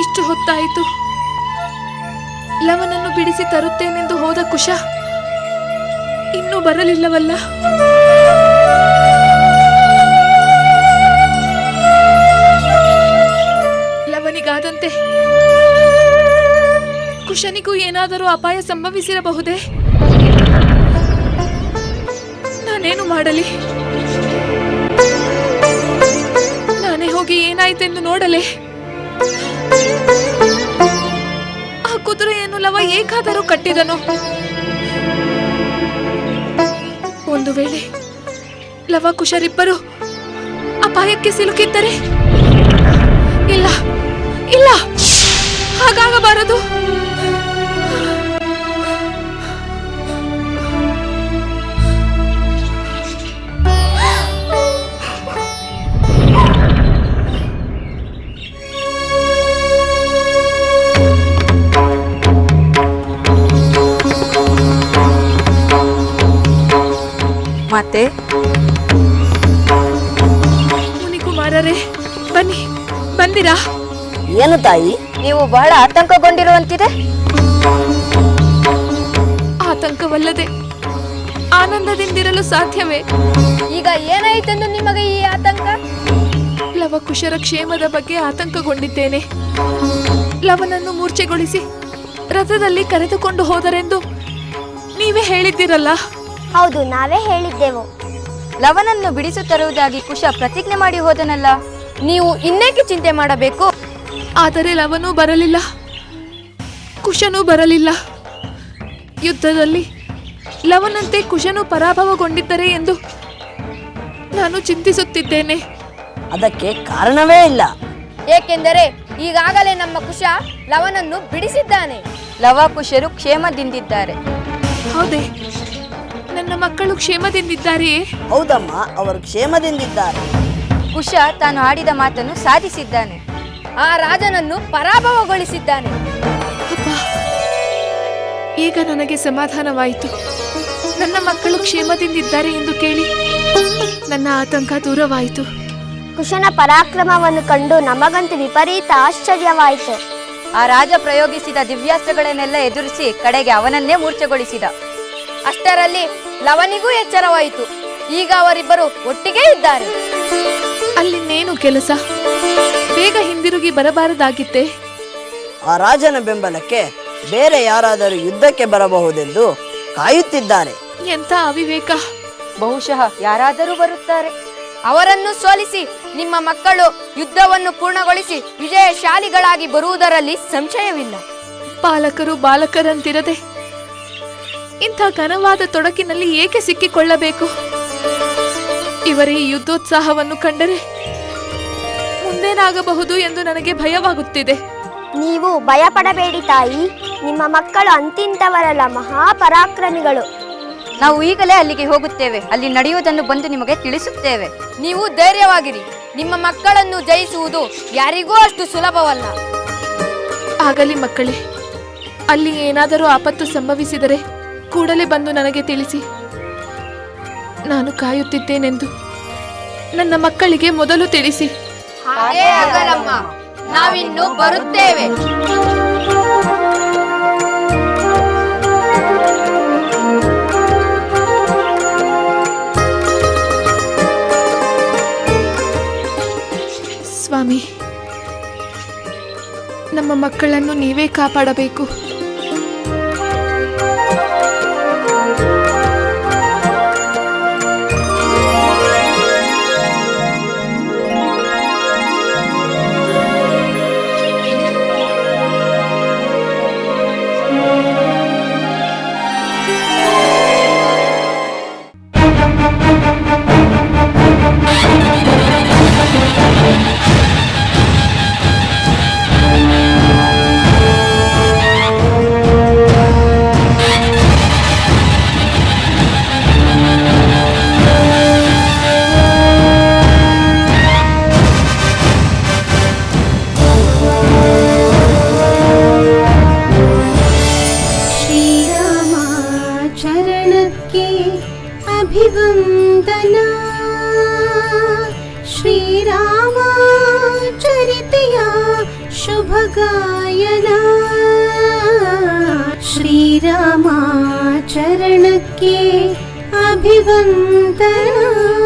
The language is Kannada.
ಇಷ್ಟು ಹೊತ್ತಾಯಿತು? ಲವನನ್ನು ಬಿಡಿಸಿ ತರುತ್ತೇನೆಂದು ಹೋದ ಕುಶ ಇನ್ನೂ ಬರಲಿಲ್ಲವಲ್ಲ? ಲವನಿಗಾದಂತೆ ಕುಶನಿಗೂ ಏನಾದರೂ ಅಪಾಯ ಸಂಭವಿಸಿರಬಹುದೇ? ನಾನೇನು ಮಾಡಲಿ? ನಾನೇ ಹೋಗಿ ಏನಾಯಿತೆಂದು ನೋಡಲೆ? ಕುದುರೆಯನ್ನು ಲವ ಏಕಾದರೂ ಕಟ್ಟಿದನು. ಒಂದು ವೇಳೆ ಲವ ಕುಶರಿಬ್ಬರು ಅಪಾಯಕ್ಕೆ ಸಿಲುಕಿದ್ದರೆ ಇಲ್ಲ ಇಲ್ಲ ಹಾಗಾಗಬಾರದು. ಮತ್ತೆ ಮುನಿಕುಮಾರರೇ ಬನ್ನಿ ಬಂದಿರಾ? ಏನು ತಾಯಿ? ನೀವು ಬಹಳ ಆತಂಕಗೊಂಡಿರುವಂತಿದೆ? ಆತಂಕವಲ್ಲದೆ ಆನಂದದಿಂದಿರಲು ಸಾಧ್ಯವೇ? ಈಗ ಏನಾಯಿತೆಂದು ನಿಮಗೆ ಈ ಆತಂಕ? ಲವಕುಶರ ಕ್ಷೇಮದ ಬಗ್ಗೆ ಆತಂಕಗೊಂಡಿದ್ದೇನೆ. ಲವನನ್ನು ಮೂರ್ಛೆಗೊಳಿಸಿ ರಥದಲ್ಲಿ ಕರೆದುಕೊಂಡು ಹೋದರೆಂದು ನೀವೇ ಹೇಳಿದ್ದಿರಲ್ಲ? ಹೌದು ನಾವೇ ಹೇಳಿದ್ದೆವು. ಲವನನ್ನು ಬಿಡಿಸು ತರುವುದಾಗಿ ಕುಶ ಪ್ರತಿಜ್ಞೆ ಮಾಡಿ ಹೋದನಲ್ಲ ನೀವು ಇನ್ನೇಕೆ ಚಿಂತೆ ಮಾಡಬೇಕು? ಆದರೆ ಲವನೂ ಬರಲಿಲ್ಲ. ಕುಶನೂ ಬರಲಿಲ್ಲ. ಯುದ್ಧದಲ್ಲಿ ಲವನಂತೆ ಕುಶನು ಪರಾಭವಗೊಂಡಿದ್ದರೆ ಎಂದು ನಾನು ಚಿಂತಿಸುತ್ತಿದ್ದೇನೆ. ಅದಕ್ಕೆ ಕಾರಣವೇ ಇಲ್ಲ. ಏಕೆಂದರೆ ಈಗಾಗಲೇ ನಮ್ಮ ಕುಶ ಲವನನ್ನು ಬಿಡಿಸಿದ್ದಾನೆ. ಲವ ಕುಶರು ಕ್ಷೇಮದಿಂದಿದ್ದಾರೆ. ಹೌದೇ. ನನ್ನ ಮಕ್ಕಳು ಕ್ಷೇಮದಿಂದಿದ್ದಾರೆ ಹೌದಮ್ಮ ಅವರು ಕ್ಷೇಮದಿಂದಿದ್ದಾರೆ. ಕುಶ ತಾನು ಆಡಿದ ಮಾತನ್ನು ಸಾಧಿಸಿದ್ದಾನೆ. ಆ ರಾಜನನ್ನು ಪರಾಭವಗೊಳಿಸಿದ್ದಾನೆ. ಅಪ್ಪ ಈಗ ನನಗೆ ಸಮಾಧಾನವಾಯಿತು. ನನ್ನ ಮಕ್ಕಳು ಕ್ಷೇಮದಿಂದಿದ್ದಾರೆ ಎಂದು ಕೇಳಿ ನನ್ನ ಆತಂಕ ದೂರವಾಯಿತು. ಕುಶನ ಪರಾಕ್ರಮವನ್ನು ಕಂಡು ನಮಗಂತೂ ವಿಪರೀತ ಆಶ್ಚರ್ಯವಾಯಿತು. ಆ ರಾಜ ಪ್ರಯೋಗಿಸಿದ ದಿವ್ಯಾಸ್ತ್ರಗಳನ್ನೆಲ್ಲ ಎದುರಿಸಿ ಕಡೆಗೆ ಅವನನ್ನೇ ಮೂರ್ಛೆಗೊಳಿಸಿದ. ಅಷ್ಟರಲ್ಲಿ ಲವನಿಗೂ ಎಚ್ಚರವಾಯಿತು. ಈಗ ಅವರಿಬ್ಬರು ಒಟ್ಟಿಗೆ ಇದ್ದಾರೆ. ಅಲ್ಲಿನ್ನೇನು ಕೆಲಸ? ಬೇಗ ಹಿಂದಿರುಗಿ ಬರಬಾರದಾಗಿತ್ತೆ? ಆ ರಾಜನ ಬೆಂಬಲಕ್ಕೆ ಬೇರೆ ಯಾರಾದರೂ ಯುದ್ಧಕ್ಕೆ ಬರಬಹುದೆಂದು ಕಾಯುತ್ತಿದ್ದಾರೆ. ಎಂಥ ಅವಿವೇಕ? ಬಹುಶಃ ಯಾರಾದರೂ ಬರುತ್ತಾರೆ. ಅವರನ್ನು ಸೋಲಿಸಿ ನಿಮ್ಮ ಮಕ್ಕಳು ಯುದ್ಧವನ್ನು ಪೂರ್ಣಗೊಳಿಸಿ ವಿಜಯಶಾಲಿಗಳಾಗಿ ಬರುವುದರಲ್ಲಿ ಸಂಶಯವಿಲ್ಲ. ಪಾಲಕರು ಬಾಲಕರಂತಿರದೆ ಇಂಥ ಘನವಾದ ತೊಡಕಿನಲ್ಲಿ ಏಕೆ ಸಿಕ್ಕಿಕೊಳ್ಳಬೇಕು? ಇವರ ಈ ಯುದ್ಧೋತ್ಸಾಹವನ್ನು ಕಂಡರೆ ಮುಂದೇನಾಗಬಹುದು ಎಂದು ನನಗೆ ಭಯವಾಗುತ್ತಿದೆ. ನೀವು ಭಯಪಡಬೇಡಿ ತಾಯಿ. ನಿಮ್ಮ ಮಕ್ಕಳು ಅಂತಿಂತವರಲ್ಲ ಮಹಾಪರಾಕ್ರಮಿಗಳು. ನಾವು ಈಗಲೇ ಅಲ್ಲಿಗೆ ಹೋಗುತ್ತೇವೆ. ಅಲ್ಲಿ ನಡೆಯುವುದನ್ನು ಬಂದು ನಿಮಗೆ ತಿಳಿಸುತ್ತೇವೆ. ನೀವು ಧೈರ್ಯವಾಗಿರಿ. ನಿಮ್ಮ ಮಕ್ಕಳನ್ನು ಜಯಿಸುವುದು ಯಾರಿಗೂ ಅಷ್ಟು ಸುಲಭವಲ್ಲ. ಆಗಲಿ ಮಕ್ಕಳೇ ಅಲ್ಲಿ ಏನಾದರೂ ಆಪತ್ತು ಸಂಭವಿಸಿದರೆ ಕೂಡಲೇ ಬಂದು ನನಗೆ ತಿಳಿಸಿ. ನಾನು ಕಾಯುತ್ತಿದ್ದೇನೆಂದು ನನ್ನ ಮಕ್ಕಳಿಗೆ ಮೊದಲು ತಿಳಿಸಿ. ನಾವಿನ್ನು ಬರುತ್ತೇವೆ. ಸ್ವಾಮಿ ನಮ್ಮ ಮಕ್ಕಳನ್ನು ನೀವೇ ಕಾಪಾಡಬೇಕು. श्रीरामाचरितया शुभगायना। श्रीरामाचरणके अभिवन्दना।